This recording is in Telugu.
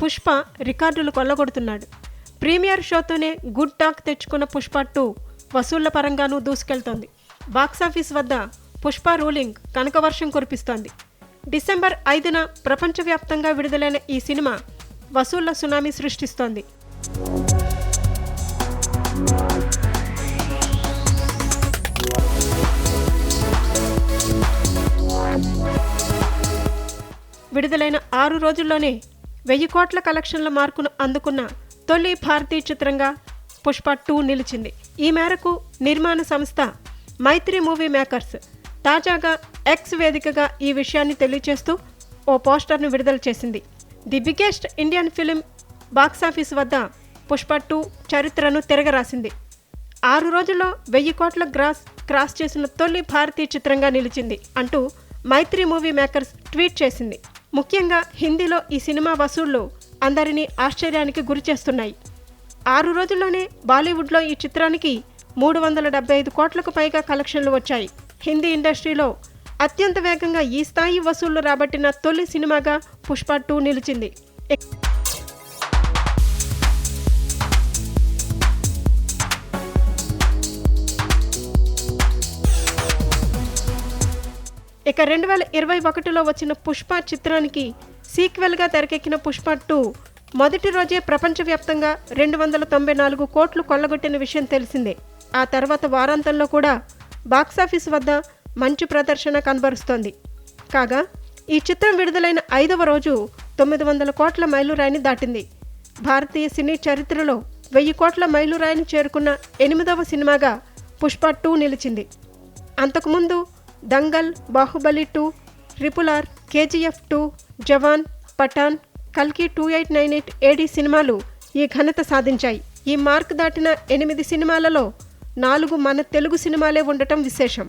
పుష్ప రికార్డులు కొల్లగొడుతున్నాడు. ప్రీమియర్ షోతోనే గుడ్ టాక్ తెచ్చుకున్న పుష్ప టూ వసూళ్ళ పరంగానూ దూసుకెళ్తోంది. బాక్సాఫీస్ వద్ద పుష్ప రూలింగ్ కనకవర్షం కురిపిస్తోంది. డిసెంబర్ ఐదున ప్రపంచవ్యాప్తంగా విడుదలైన ఈ సినిమా వసూళ్ళ సునామీ సృష్టిస్తోంది. విడుదలైన ఆరు రోజుల్లోనే వెయ్యి కోట్ల కలెక్షన్ల మార్కును అందుకున్న తొలి భారతీయ చిత్రంగా పుష్ప టూ నిలిచింది. ఈ మేరకు నిర్మాణ సంస్థ మైత్రి మూవీ మేకర్స్ తాజాగా ఎక్స్ వేదికగా ఈ విషయాన్ని తెలియచేస్తూ ఓ పోస్టర్ను విడుదల చేసింది. The biggest Indian film box office వద్ద పుష్ప టూ చరిత్రను తిరగరాసింది. ఆరు రోజుల్లో వెయ్యి కోట్ల గ్రాస్ క్రాస్ చేసిన తొలి భారతీయ చిత్రంగా నిలిచింది అంటూ మైత్రి మూవీ మేకర్స్ ట్వీట్ చేసింది. ముఖ్యంగా హిందీలో ఈ సినిమా వసూళ్ళు అందరినీ ఆశ్చర్యానికి గురిచేస్తున్నాయి ఆరు రోజుల్లోనే బాలీవుడ్లో ఈ చిత్రానికి మూడు వందల డెబ్బై ఐదు కోట్లకు పైగా కలెక్షన్లు వచ్చాయి. హిందీ ఇండస్ట్రీలో అత్యంత వేగంగా ఈ స్థాయి వసూళ్ళు రాబట్టిన తొలి సినిమాగా పుష్ప టూ నిలిచింది. ఇక- రెండు వేల ఇరవై ఒకటిలో వచ్చిన పుష్ప చిత్రానికి సీక్వెల్గా తెరకెక్కిన పుష్ప టూ మొదటి రోజే ప్రపంచవ్యాప్తంగా రెండు వందల తొంభై నాలుగు కోట్లు కొల్లగొట్టిన విషయం తెలిసిందే. ఆ తర్వాత వారాంతంలో కూడా బాక్సాఫీస్ వద్ద మంచి ప్రదర్శన కనబరుస్తోంది. కాగా ఈ చిత్రం విడుదలైన ఐదవ రోజు తొమ్మిది వందల కోట్ల మైలురాయిని దాటింది. భారతీయ సినీ చరిత్రలో వెయ్యి కోట్ల మైలురాయిని చేరుకున్న ఎనిమిదవ సినిమాగా పుష్ప టూ నిలిచింది. అంతకుముందు Dangal Baahubali two triple R KGF two Jawan Pathaan కల్కి two eight nine eight AD సినిమాలు ఈ ఘనత సాధించాయి. ఈ మార్క్ దాటిన ఎనిమిది సినిమాలలో నాలుగు మన తెలుగు సినిమాలే ఉండటం విశేషం.